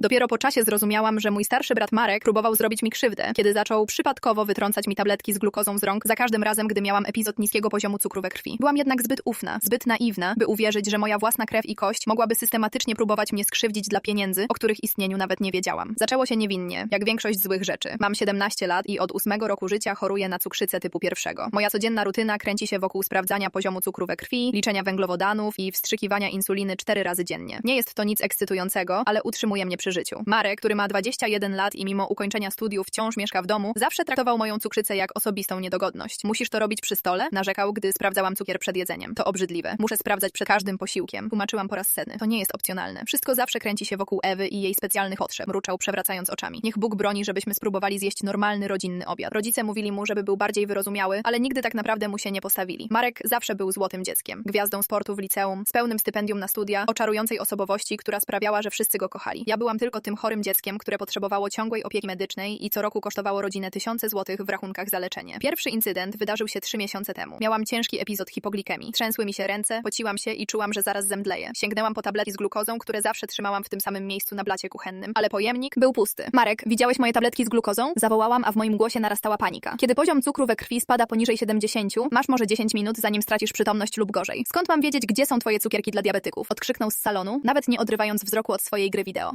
Dopiero po czasie zrozumiałam, że mój starszy brat Marek próbował zrobić mi krzywdę, kiedy zaczął przypadkowo wytrącać mi tabletki z glukozą z rąk za każdym razem, gdy miałam epizod niskiego poziomu cukru we krwi. Byłam jednak zbyt ufna, zbyt naiwna, by uwierzyć, że moja własna krew i kość mogłaby systematycznie próbować mnie skrzywdzić dla pieniędzy, o których istnieniu nawet nie wiedziałam. Zaczęło się niewinnie, jak większość złych rzeczy. Mam 17 lat i od 8 roku życia choruję na cukrzycę typu pierwszego. Moja codzienna rutyna kręci się wokół sprawdzania poziomu cukru we krwi, liczenia węglowodanów i wstrzykiwania insuliny 4 razy dziennie. Nie jest to nic ekscytującego, ale utrzymuje mnie przy życiu. Marek, który ma 21 lat i mimo ukończenia studiów wciąż mieszka w domu, zawsze traktował moją cukrzycę jak osobistą niedogodność. Musisz to robić przy stole? Narzekał, gdy sprawdzałam cukier przed jedzeniem. To obrzydliwe. Muszę sprawdzać przed każdym posiłkiem. Tłumaczyłam po raz setny. To nie jest opcjonalne. Wszystko zawsze kręci się wokół Ewy i jej specjalnych potrzeb. Mruczał, przewracając oczami. Niech Bóg broni, żebyśmy spróbowali zjeść normalny, rodzinny obiad. Rodzice mówili mu, żeby był bardziej wyrozumiały, ale nigdy tak naprawdę mu się nie postawili. Marek zawsze był złotym dzieckiem. Gwiazdą sportu w liceum, z pełnym stypendium na studia, o osobowości, która sprawiała, że wszyscy go kochali. Ja byłam tylko tym chorym dzieckiem, które potrzebowało ciągłej opieki medycznej i co roku kosztowało rodzinę tysiące złotych w rachunkach za leczenie. Pierwszy incydent wydarzył się trzy miesiące temu. Miałam ciężki epizod hipoglikemii. Trzęsły mi się ręce, pociłam się i czułam, że zaraz zemdleję. Sięgnęłam po tabletki z glukozą, które zawsze trzymałam w tym samym miejscu na blacie kuchennym, ale pojemnik był pusty. Marek, widziałeś moje tabletki z glukozą? Zawołałam, a w moim głosie narastała panika. Kiedy poziom cukru we krwi spada poniżej 70, masz może 10 minut, zanim stracisz przytomność lub gorzej. Skąd mam wiedzieć, gdzie są twoje cukierki dla diabetyków? Odkrzyknął z salonu, nawet nie odrywając wzroku od swojej gry wideo.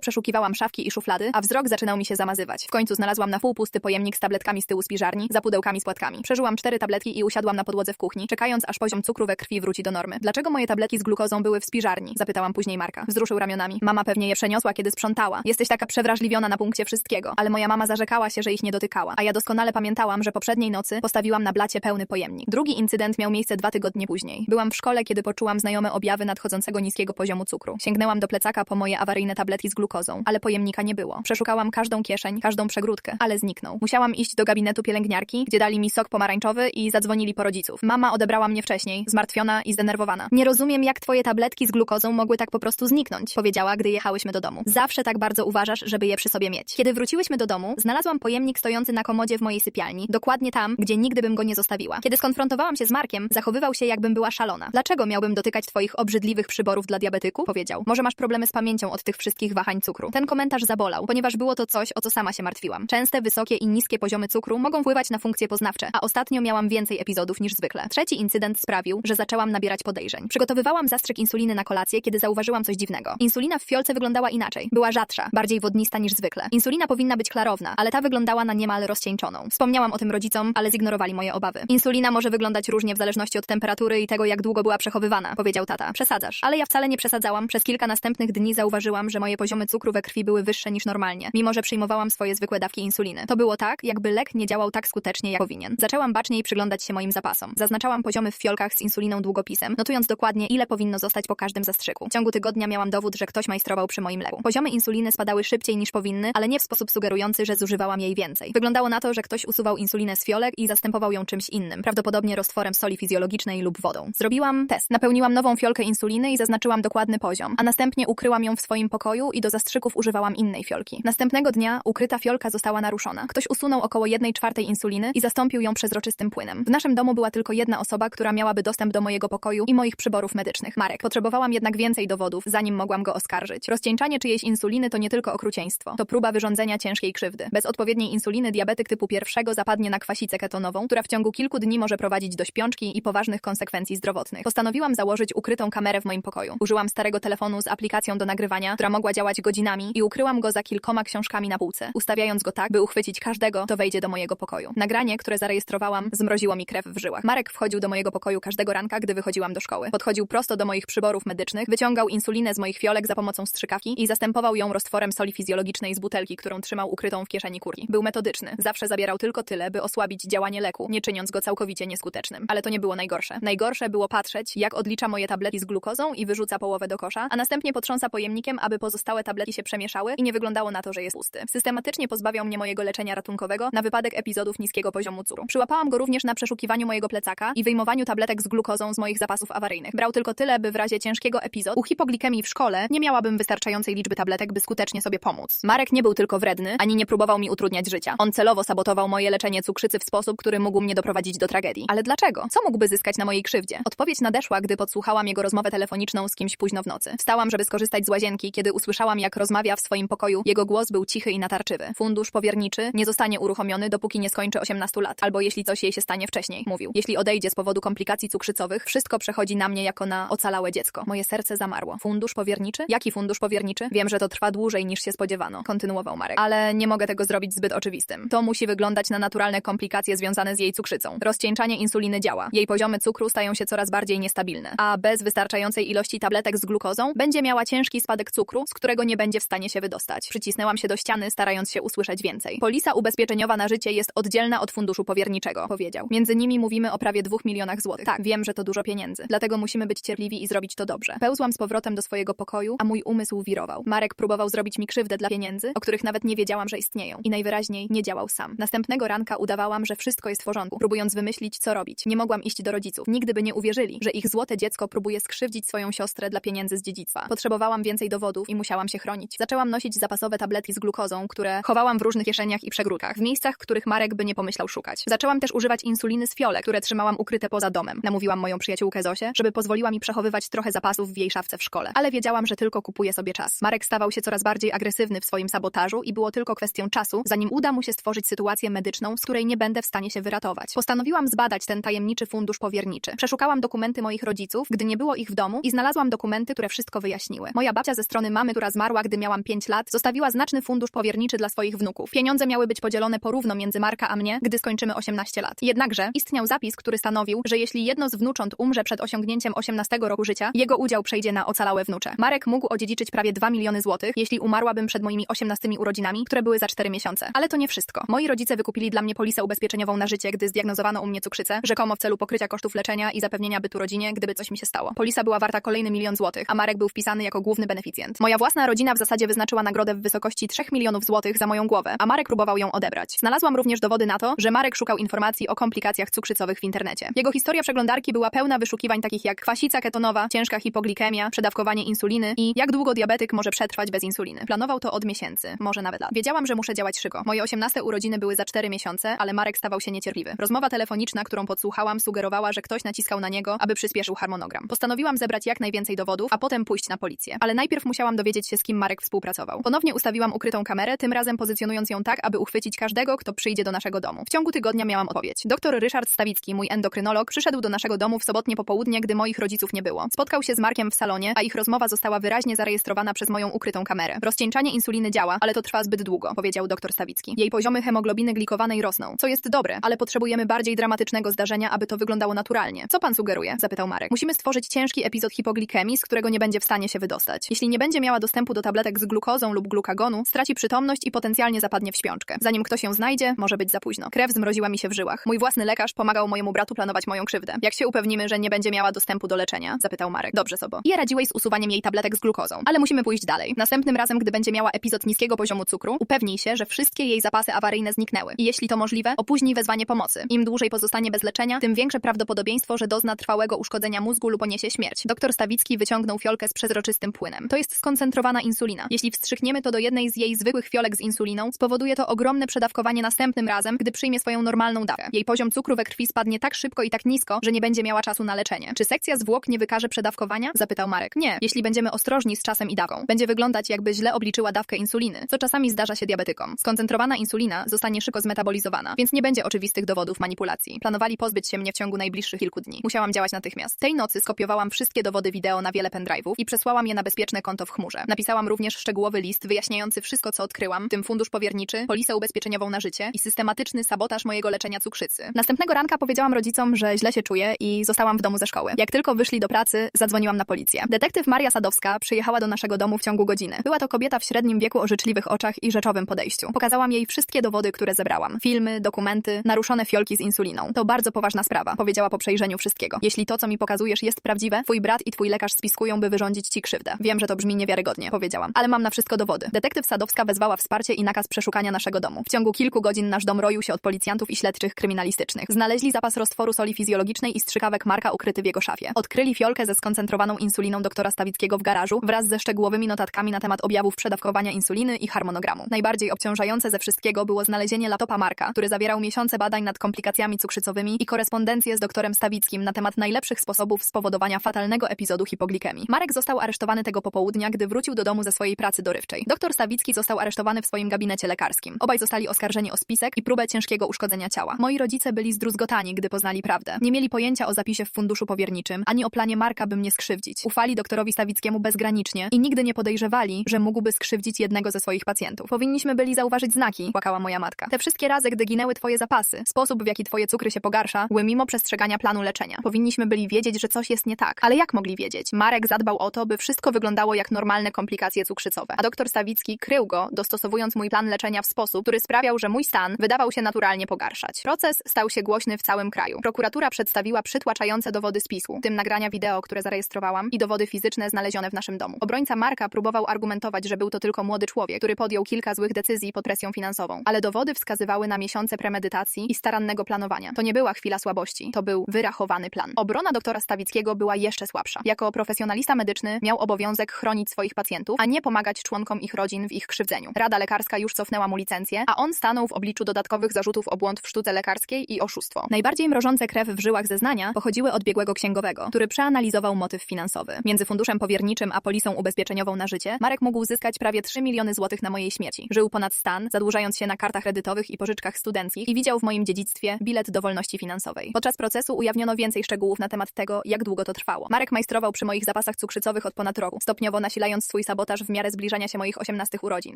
Przeszukiwałam szafki i szuflady, a wzrok zaczynał mi się zamazywać. W końcu znalazłam na pół pusty pojemnik z tabletkami z tyłu spiżarni, za pudełkami z płatkami. Przeżyłam cztery tabletki i usiadłam na podłodze w kuchni, czekając aż poziom cukru we krwi wróci do normy. Dlaczego moje tabletki z glukozą były w spiżarni? Zapytałam później Marka. Wzruszył ramionami. Mama pewnie je przeniosła, kiedy sprzątała. Jesteś taka przewrażliwiona na punkcie wszystkiego. Ale moja mama zarzekała się, że ich nie dotykała. A ja doskonale pamiętałam, że poprzedniej nocy postawiłam na blacie pełny pojemnik. Drugi incydent miał miejsce dwa tygodnie później. Byłam w szkole, kiedy poczułam znajome objawy nadchodzącego niskiego poziomu cukru. Sięgnęłam do plecaka po moje awaryjne tabletki z glukozą, ale pojemnika nie było. Przeszukałam każdą kieszeń, każdą przegródkę, ale zniknął. Musiałam iść do gabinetu pielęgniarki, gdzie dali mi sok pomarańczowy i zadzwonili po rodziców. Mama odebrała mnie wcześniej, zmartwiona i zdenerwowana. Nie rozumiem, jak twoje tabletki z glukozą mogły tak po prostu zniknąć, powiedziała, gdy jechałyśmy do domu. Zawsze tak bardzo uważasz, żeby je przy sobie mieć. Kiedy wróciłyśmy do domu, znalazłam pojemnik stojący na komodzie w mojej sypialni, dokładnie tam, gdzie nigdy bym go nie zostawiła. Kiedy skonfrontowałam się z Markiem, zachowywał się, jakbym była szalona. Dlaczego miałbym dotykać twoich obrzydliwych przyborów dla diabetyku? Powiedział. Może masz problemy z pamięcią od tych wszystkich wahań cukru. Ten komentarz zabolał, ponieważ było to coś, o co sama się martwiłam. Częste, wysokie i niskie poziomy cukru mogą wpływać na funkcje poznawcze, a ostatnio miałam więcej epizodów niż zwykle. Trzeci incydent sprawił, że zaczęłam nabierać podejrzeń. Przygotowywałam zastrzyk insuliny na kolację, kiedy zauważyłam coś dziwnego. Insulina w fiolce wyglądała inaczej. Była rzadsza, bardziej wodnista niż zwykle. Insulina powinna być klarowna, ale ta wyglądała na niemal rozcieńczoną. Wspomniałam o tym rodzicom, ale zignorowali moje obawy. Insulina może wyglądać różnie w zależności od temperatury i tego, jak długo była przechowywana, powiedział tata. Przesadzasz. Ale ja wcale nie przesadzałam. Przez kilka następnych dni zauważyłam, że moje poziomy cukru we krwi były wyższe niż normalnie, mimo że przyjmowałam swoje zwykłe dawki insuliny. To było tak, jakby lek nie działał tak skutecznie, jak powinien. Zaczęłam baczniej przyglądać się moim zapasom. Zaznaczałam poziomy w fiolkach z insuliną długopisem, notując dokładnie, ile powinno zostać po każdym zastrzyku. W ciągu tygodnia miałam dowód, że ktoś majstrował przy moim leku. Poziomy insuliny spadały szybciej niż powinny, ale nie w sposób sugerujący, że zużywałam jej więcej. Wyglądało na to, że ktoś usuwał insulinę z fiolek i zastępował ją czymś innym, prawdopodobnie roztworem soli fizjologicznej lub wodą. Zrobiłam test. Napełniłam nową fiolkę insuliny i zaznaczyłam dokładny poziom, a następnie ukryłam ją w swoim pokoju i do zastrzyków używałam innej fiolki. Następnego dnia ukryta fiolka została naruszona. Ktoś usunął około 1 czwartej insuliny i zastąpił ją przezroczystym płynem. W naszym domu była tylko jedna osoba, która miałaby dostęp do mojego pokoju i moich przyborów medycznych. Marek. Potrzebowałam jednak więcej dowodów, zanim mogłam go oskarżyć. Rozcieńczanie czyjejś insuliny to nie tylko okrucieństwo. To próba wyrządzenia ciężkiej krzywdy. Bez odpowiedniej insuliny diabetyk typu pierwszego zapadnie na kwasicę ketonową, która w ciągu kilku dni może prowadzić do śpiączki i poważnych konsekwencji zdrowotnych. Postanowiłam założyć ukrytą kamerę w moim pokoju. Użyłam starego telefonu z aplikacją do nagrywania, która mogła działać godzinami i ukryłam go za kilkoma książkami na półce, ustawiając go tak, by uchwycić każdego, kto wejdzie do mojego pokoju. Nagranie, które zarejestrowałam, zmroziło mi krew w żyłach. Marek wchodził do mojego pokoju każdego ranka, gdy wychodziłam do szkoły. Podchodził prosto do moich przyborów medycznych, wyciągał insulinę z moich fiolek za pomocą strzykawki i zastępował ją roztworem soli fizjologicznej z butelki, którą trzymał ukrytą w kieszeni kurki. Był metodyczny. Zawsze zabierał tylko tyle, by osłabić działanie leku, nie czyniąc go całkowicie nieskutecznym. Ale to nie było najgorsze. Najgorsze było patrzeć, jak odlicza moje tabletki z glukozą i wyrzuca połowę do kosza, a następnie potrząsa pojemnikiem, aby pozostałe tabletki się przemieszały i nie wyglądało na to, że jest pusty. Systematycznie pozbawiał mnie mojego leczenia ratunkowego na wypadek epizodów niskiego poziomu cukru. Przyłapałam go również na przeszukiwaniu mojego plecaka i wyjmowaniu tabletek z glukozą z moich zapasów awaryjnych. Brał tylko tyle, by w razie ciężkiego epizodu u hipoglikemii w szkole nie miałabym wystarczającej liczby tabletek, by skutecznie sobie pomóc. Marek nie był tylko wredny, ani nie próbował mi utrudniać życia. On celowo sabotował moje leczenie cukrzycy w sposób, który mógł mnie doprowadzić do tragedii. Ale dlaczego? Co mógłby zyskać na mojej krzywdzie? Odpowiedź nadeszła, gdy podsłuchałam jego rozmowę telefoniczną z kimś późno w nocy. Wstałam, żeby skorzystać z łazienki, kiedy usłyszałam Słyszałam, jak rozmawia w swoim pokoju. Jego głos był cichy i natarczywy. Fundusz powierniczy nie zostanie uruchomiony, dopóki nie skończy 18 lat. Albo jeśli coś jej się stanie wcześniej, mówił. Jeśli odejdzie z powodu komplikacji cukrzycowych, wszystko przechodzi na mnie jako na ocalałe dziecko. Moje serce zamarło. Fundusz powierniczy? Jaki fundusz powierniczy? Wiem, że to trwa dłużej niż się spodziewano. Kontynuował Marek. Ale nie mogę tego zrobić zbyt oczywistym. To musi wyglądać na naturalne komplikacje związane z jej cukrzycą. Rozcieńczanie insuliny działa. Jej poziomy cukru stają się coraz bardziej niestabilne. A bez wystarczającej ilości tabletek z glukozą będzie miała ciężki spadek cukru, z którego nie będzie w stanie się wydostać. Przycisnęłam się do ściany, starając się usłyszeć więcej. Polisa ubezpieczeniowa na życie jest oddzielna od funduszu powierniczego, powiedział. Między nimi mówimy o prawie dwóch milionach złotych. Tak, wiem, że to dużo pieniędzy. Dlatego musimy być cierpliwi i zrobić to dobrze. Pełzłam z powrotem do swojego pokoju, a mój umysł wirował. Marek próbował zrobić mi krzywdę dla pieniędzy, o których nawet nie wiedziałam, że istnieją. I najwyraźniej nie działał sam. Następnego ranka udawałam, że wszystko jest w porządku, próbując wymyślić, co robić. Nie mogłam iść do rodziców. Nigdy by nie uwierzyli, że ich złote dziecko próbuje skrzywdzić swoją siostrę dla pieniędzy z dziedzictwa. Potrzebowałam więcej dowodów i musiałam się chronić. Zaczęłam nosić zapasowe tabletki z glukozą, które chowałam w różnych kieszeniach i przegródkach, w miejscach, których Marek by nie pomyślał szukać. Zaczęłam też używać insuliny z fiole, które trzymałam ukryte poza domem. Namówiłam moją przyjaciółkę Zosię, żeby pozwoliła mi przechowywać trochę zapasów w jej szafce w szkole. Ale wiedziałam, że tylko kupuje sobie czas. Marek stawał się coraz bardziej agresywny w swoim sabotażu i było tylko kwestią czasu, zanim uda mu się stworzyć sytuację medyczną, z której nie będę w stanie się wyratować. Postanowiłam zbadać ten tajemniczy fundusz powierniczy. Przeszukałam dokumenty moich rodziców, gdy nie było ich w domu i znalazłam dokumenty, które wszystko wyjaśniły. Moja babcia ze strony mamy, która zmarła, gdy miałam 5 lat, zostawiła znaczny fundusz powierniczy dla swoich wnuków. Pieniądze miały być podzielone porówno między Marka a mnie, gdy skończymy 18 lat. Jednakże istniał zapis, który stanowił, że jeśli jedno z wnucząt umrze przed osiągnięciem 18 roku życia, jego udział przejdzie na ocalałe wnucze. Marek mógł odziedziczyć prawie 2 miliony złotych, jeśli umarłabym przed moimi 18 urodzinami, które były za 4 miesiące. Ale to nie wszystko. Moi rodzice wykupili dla mnie polisę ubezpieczeniową na życie, gdy zdiagnozowano u mnie cukrzycę, rzekomo w celu pokrycia kosztów leczenia i zapewnienia bytu rodzinie, gdyby coś mi się stało. Polisa była warta kolejny milion złotych, a Marek był wpisany jako główny beneficjent. Moja własna rodzina w zasadzie wyznaczyła nagrodę w wysokości 3 milionów złotych za moją głowę, a Marek próbował ją odebrać. Znalazłam również dowody na to, że Marek szukał informacji o komplikacjach cukrzycowych w internecie. Jego historia przeglądarki była pełna wyszukiwań takich jak kwasica ketonowa, ciężka hipoglikemia, przedawkowanie insuliny i jak długo diabetyk może przetrwać bez insuliny. Planował to od miesięcy, może nawet lat. Wiedziałam, że muszę działać szybko. Moje 18 urodziny były za 4 miesiące, ale Marek stawał się niecierpliwy. Rozmowa telefoniczna, którą podsłuchałam, sugerowała, że ktoś naciskał na niego, aby przyspieszył harmonogram. Postanowiłam zebrać jak najwięcej dowodów, a potem pójść na policję. Ale najpierw musiałam dowiedzieć się, z kim Marek współpracował. Ponownie ustawiłam ukrytą kamerę, tym razem pozycjonując ją tak, aby uchwycić każdego, kto przyjdzie do naszego domu. W ciągu tygodnia miałam odpowiedź. Doktor Ryszard Stawicki, mój endokrynolog, przyszedł do naszego domu w sobotnie popołudnie, gdy moich rodziców nie było. Spotkał się z Markiem w salonie, a ich rozmowa została wyraźnie zarejestrowana przez moją ukrytą kamerę. Rozcieńczanie insuliny działa, ale to trwa zbyt długo, powiedział doktor Stawicki. Jej poziomy hemoglobiny glikowanej rosną, co jest dobre, ale potrzebujemy bardziej dramatycznego zdarzenia, aby to wyglądało naturalnie. Co pan sugeruje? zapytał Marek. Musimy stworzyć ciężki epizod hipoglikemii, z którego nie będzie w stanie się wydostać. Jeśli nie będzie miała dostępu do tabletek z glukozą lub glukagonu, straci przytomność i potencjalnie zapadnie w śpiączkę. Zanim ktoś ją znajdzie, może być za późno. Krew zmroziła mi się w żyłach. Mój własny lekarz pomagał mojemu bratu planować moją krzywdę. Jak się upewnimy, że nie będzie miała dostępu do leczenia? zapytał Marek. Dobrze, Sobo. I radziłeś z usuwaniem jej tabletek z glukozą. Ale musimy pójść dalej. Następnym razem, gdy będzie miała epizod niskiego poziomu cukru, upewnij się, że wszystkie jej zapasy awaryjne zniknęły. I jeśli to możliwe, opóźnij wezwanie pomocy. Im dłużej pozostanie bez leczenia, tym większe prawdopodobieństwo, że dozna trwałego uszkodzenia mózgu lub poniesie śmierć. Doktor Stawicki wyciągnął fiolkę z przezroczystym płynem. To jest skoncentrowana insulina. Jeśli wstrzykniemy to do jednej z jej zwykłych fiolek z insuliną, spowoduje to ogromne przedawkowanie następnym razem, gdy przyjmie swoją normalną dawkę. Jej poziom cukru we krwi spadnie tak szybko i tak nisko, że nie będzie miała czasu na leczenie. Czy sekcja zwłok nie wykaże przedawkowania? Zapytał Marek. Nie, jeśli będziemy ostrożni z czasem i dawką. Będzie wyglądać, jakby źle obliczyła dawkę insuliny, co czasami zdarza się diabetykom. Skoncentrowana insulina zostanie szybko zmetabolizowana, więc nie będzie oczywistych dowodów manipulacji. Planowali pozbyć się mnie w ciągu najbliższych kilku dni. Musiałam działać natychmiast. Tej nocy skopiowałam wszystkie dowody wideo na wiele pendrive'ów i przesłałam je na bezpieczne konto w chmurze. Napisałam również szczegółowy list wyjaśniający wszystko, co odkryłam, w tym fundusz powierniczy, polisę ubezpieczeniową na życie i systematyczny sabotaż mojego leczenia cukrzycy. Następnego ranka powiedziałam rodzicom, że źle się czuję i zostałam w domu ze szkoły. Jak tylko wyszli do pracy, zadzwoniłam na policję. Detektyw Maria Sadowska przyjechała do naszego domu w ciągu godziny. Była to kobieta w średnim wieku o życzliwych oczach i rzeczowym podejściu. Pokazałam jej wszystkie dowody, które zebrałam. Filmy, dokumenty, naruszone fiolki z insuliną. To bardzo poważna sprawa, powiedziała po przejrzeniu wszystkiego. Jeśli to, co mi pokazujesz, jest prawdziwe, twój brat i twój lekarz spiskują, by wyrządzić ci krzywdę. Wiem, że to brzmi niewiarygodnie, powiedziałam, ale mam na wszystko dowody. Detektyw Sadowska wezwała wsparcie i nakaz przeszukania naszego domu. W ciągu kilku godzin nasz dom roił się od policjantów i śledczych kryminalistycznych. Znaleźli zapas roztworu soli fizjologicznej i strzykawek Marka ukryty w jego szafie. Odkryli fiolkę ze skoncentrowaną insuliną doktora Stawickiego w garażu wraz ze szczegółowymi notatkami na temat objawów przedawkowania insuliny i harmonogramu. Najbardziej obciążające ze wszystkiego było znalezienie laptopa Marka, który zawierał miesiące badań nad komplikacjami cukrzycowymi i korespondencję z doktorem Stawickim na temat najlepszych sposobów spowodowania fatalnego epizodu hipoglikemii. Marek został aresztowany tego popołudnia, gdy wrócił wrócił do domu ze swojej pracy dorywczej. Doktor Stawicki został aresztowany w swoim gabinecie lekarskim. Obaj zostali oskarżeni o spisek i próbę ciężkiego uszkodzenia ciała. Moi rodzice byli zdruzgotani, gdy poznali prawdę. Nie mieli pojęcia o zapisie w funduszu powierniczym, ani o planie Marka, by mnie skrzywdzić. Ufali doktorowi Stawickiemu bezgranicznie i nigdy nie podejrzewali, że mógłby skrzywdzić jednego ze swoich pacjentów. Powinniśmy byli zauważyć znaki, płakała moja matka. Te wszystkie razy, gdy ginęły twoje zapasy, sposób w jaki twoje cukry się pogarsza, były mimo przestrzegania planu leczenia. Powinniśmy byli wiedzieć, że coś jest nie tak. Ale jak mogli wiedzieć? Marek zadbał o to, by wszystko wyglądało jak normalne komplikacje cukrzycowe, a doktor Stawicki krył go, dostosowując mój plan leczenia w sposób, który sprawiał, że mój stan wydawał się naturalnie pogarszać. Proces stał się głośny w całym kraju. Prokuratura przedstawiła przytłaczające dowody spisu, w tym nagrania wideo, które zarejestrowałam i dowody fizyczne znalezione w naszym domu. Obrońca Marka próbował argumentować, że był to tylko młody człowiek, który podjął kilka złych decyzji pod presją finansową, ale dowody wskazywały na miesiące premedytacji i starannego planowania. To nie była chwila słabości, to był wyrachowany plan. Obrona doktora Stawickiego była jeszcze słabsza. Jako profesjonalista medyczny miał obowiązek chronić swoich pacjentów, a nie pomagać członkom ich rodzin w ich krzywdzeniu. Rada lekarska już cofnęła mu licencję, a on stanął w obliczu dodatkowych zarzutów o błąd w sztuce lekarskiej i oszustwo. Najbardziej mrożące krew w żyłach zeznania pochodziły od biegłego księgowego, który przeanalizował motyw finansowy. Między funduszem powierniczym a polisą ubezpieczeniową na życie Marek mógł uzyskać prawie 3 miliony złotych na mojej śmierci. Żył ponad stan, zadłużając się na kartach kredytowych i pożyczkach studenckich i widział w moim dziedzictwie bilet do wolności finansowej. Podczas procesu ujawniono więcej szczegółów na temat tego, jak długo to trwało. Marek majstrował przy moich zapasach cukrzycowych od ponad roku, stopniowo nasilając swój sabotaż w miarę zbliżania się moich 18 urodzin.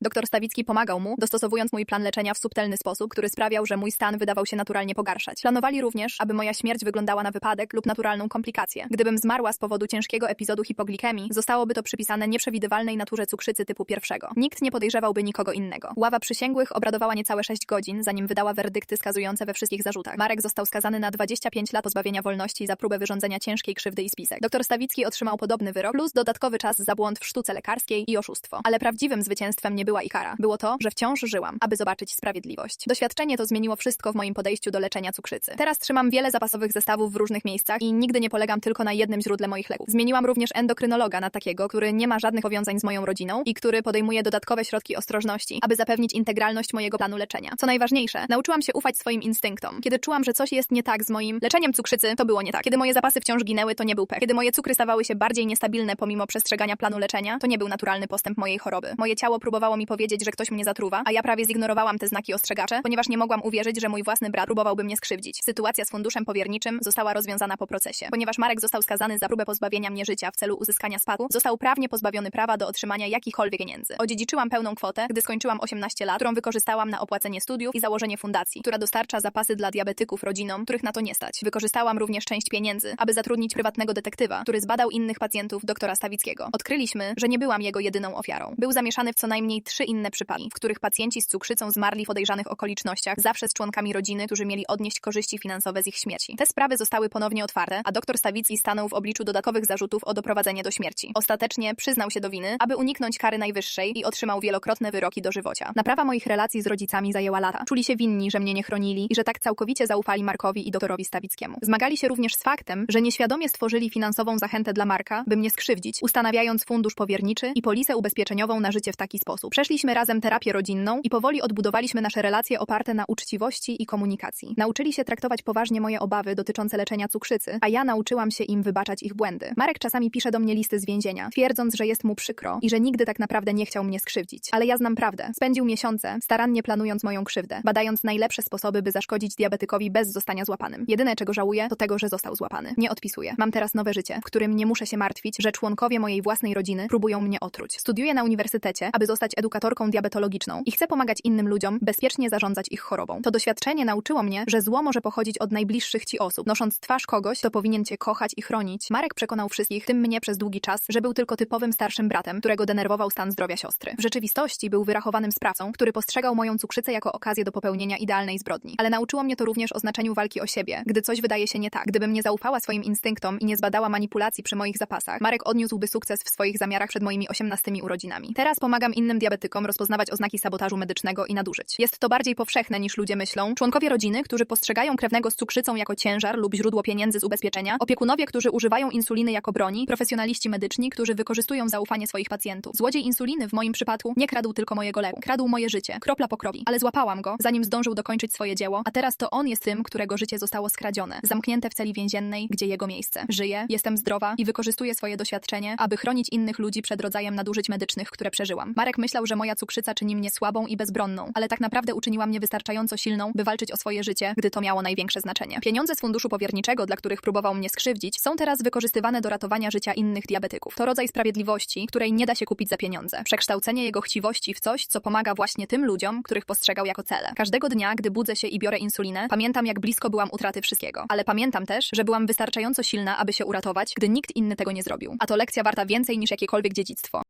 Doktor Stawicki pomagał mu, dostosowując mój plan leczenia w subtelny sposób, który sprawiał, że mój stan wydawał się naturalnie pogarszać. Planowali również, aby moja śmierć wyglądała na wypadek lub naturalną komplikację. Gdybym zmarła z powodu ciężkiego epizodu hipoglikemii, zostałoby to przypisane nieprzewidywalnej naturze cukrzycy typu pierwszego. Nikt nie podejrzewałby nikogo innego. Ława przysięgłych obradowała niecałe 6 godzin, zanim wydała werdykty skazujące we wszystkich zarzutach. Marek został skazany na 25 lat pozbawienia wolności za próbę wyrządzenia ciężkiej krzywdy i spisek. Doktor Stawicki otrzymał podobny wyrok, plus dodatkowy czas za błąd w sztuce lekarskiej i oszustwo. Ale prawdziwym zwycięstwem nie była ich kara. Było to, że wciąż żyłam, aby zobaczyć sprawiedliwość. Doświadczenie to zmieniło wszystko w moim podejściu do leczenia cukrzycy. Teraz trzymam wiele zapasowych zestawów w różnych miejscach i nigdy nie polegam tylko na jednym źródle moich leków. Zmieniłam również endokrynologa na takiego, który nie ma żadnych powiązań z moją rodziną i który podejmuje dodatkowe środki ostrożności, aby zapewnić integralność mojego planu leczenia. Co najważniejsze, nauczyłam się ufać swoim instynktom. Kiedy czułam, że coś jest nie tak z moim leczeniem cukrzycy, to było nie tak. Kiedy moje zapasy wciąż ginęły, to nie był pech. Kiedy moje cukry stawały się bardziej niestabilne pomimo przestrzegania planu leczenia, to nie był naturalny postęp mojej choroby. Moje ciało próbowało mi powiedzieć, że ktoś mnie zatruwa, a ja prawie zignorowałam te znaki ostrzegacze, ponieważ nie mogłam uwierzyć, że mój własny brat próbowałby mnie skrzywdzić. Sytuacja z funduszem powierniczym została rozwiązana po procesie. Ponieważ Marek został skazany za próbę pozbawienia mnie życia w celu uzyskania spadku, został prawnie pozbawiony prawa do otrzymania jakichkolwiek pieniędzy. Odziedziczyłam pełną kwotę, gdy skończyłam 18 lat, którą wykorzystałam na opłacenie studiów i założenie fundacji, która dostarcza zapasy dla diabetyków rodzinom, których na to nie stać. Wykorzystałam również część pieniędzy, aby zatrudnić prywatnego detektywa, który zbadał innych pacjentów doktora Stawickiego. Odkryliśmy, że nie byłam jego jedyną ofiarą. Był zamieszany w co najmniej trzy inne przypadki, w których pacjenci z cukrzycą zmarli w podejrzanych okolicznościach, zawsze z członkami rodziny, którzy mieli odnieść korzyści finansowe z ich śmierci. Te sprawy zostały ponownie otwarte, a doktor Stawicki stanął w obliczu dodatkowych zarzutów o doprowadzenie do śmierci. Ostatecznie przyznał się do winy, aby uniknąć kary najwyższej i otrzymał wielokrotne wyroki do żywocia. Naprawa moich relacji z rodzicami zajęła lata. Czuli się winni, że mnie nie chronili i że tak całkowicie zaufali Markowi i doktorowi Stawickiemu. Zmagali się również z faktem, że nieświadomie stworzyli finansową zachętę dla Marka, by mnie skrzywdzić, ustanawiając fundusz powierniczy i polisę ubezpieczeniową na życie w taki sposób. Przeszliśmy razem terapię rodzinną i powoli odbudowaliśmy nasze relacje oparte na uczciwości i komunikacji. Nauczyli się traktować poważnie moje obawy dotyczące leczenia cukrzycy, a ja nauczyłam się im wybaczać ich błędy. Marek czasami pisze do mnie listy z więzienia, twierdząc, że jest mu przykro i że nigdy tak naprawdę nie chciał mnie skrzywdzić. Ale ja znam prawdę. Spędził miesiące, starannie planując moją krzywdę, badając najlepsze sposoby, by zaszkodzić diabetykowi bez zostania złapanym. Jedyne, czego żałuję, to tego, że został złapany. Nie odpisuję. Mam teraz nowe życie, w którym nie muszę się martwić, że członkowie mojej własnej rodziny próbują mnie otruć. Studiuję na uniwersytecie, aby zostać edukatorką diabetologiczną i chcę pomagać innym ludziom bezpiecznie zarządzać ich chorobą. To doświadczenie nauczyło mnie, że zło może pochodzić od najbliższych ci osób. Nosząc twarz kogoś, to powinien cię kochać i chronić. Marek przekonał wszystkich, tym mnie przez długi czas, że był tylko typowym starszym bratem, którego denerwował stan zdrowia siostry. W rzeczywistości był wyrachowanym sprawcą, który postrzegał moją cukrzycę jako okazję do popełnienia idealnej zbrodni. Ale nauczyło mnie to również o znaczeniu walki o siebie, gdy coś wydaje się nie tak. Gdybym nie zaufała swoim instynktom i nie zbadała manipulacji przy moich zapasach, Marek odniósłby sukces w swoich zamiarach przed moimi 18 urodzinami. Teraz pomagam innym diabetykom rozpoznawać oznaki sabotażu medycznego i nadużyć. Jest to bardziej powszechne niż ludzie myślą. Członkowie rodziny, którzy postrzegają krewnego z cukrzycą jako ciężar lub źródło pieniędzy z ubezpieczenia, opiekunowie, którzy używają insuliny jako broni, profesjonaliści medyczni, którzy wykorzystują zaufanie swoich pacjentów. Złodziej insuliny w moim przypadku nie kradł tylko mojego leku, kradł moje życie, kropla po kropli, ale złapałam go, zanim zdążył dokończyć swoje dzieło, a teraz to on jest tym, którego życie zostało skradzione, zamknięte w celi więziennej, gdzie jego miejsce. Żyję, jestem zdrowa i wykorzystuję swoje doświadczenie, aby chronić innych ludzi przed rodzajem nadużyć medycznych, które przeżyłam. Marek myślał, że moja cukrzyca czyni mnie słabą i bezbronną, ale tak naprawdę uczyniła mnie wystarczająco silną, by walczyć o swoje życie, gdy to miało największe znaczenie. Pieniądze z funduszu powierniczego, dla których próbował mnie skrzywdzić, są teraz wykorzystywane do ratowania życia innych diabetyków. To rodzaj sprawiedliwości, której nie da się kupić za pieniądze. Przekształcenie jego chciwości w coś, co pomaga właśnie tym ludziom, których postrzegał jako cele. Każdego dnia, gdy budzę się i biorę insulinę, pamiętam, jak blisko byłam utraty wszystkiego. Ale pamiętam też, że byłam wystarczająco silna, aby się uratować, gdy nikt inny tego nie zrobił. A to lekcja warta więcej niż jakiekolwiek dziedzictwo. minst två.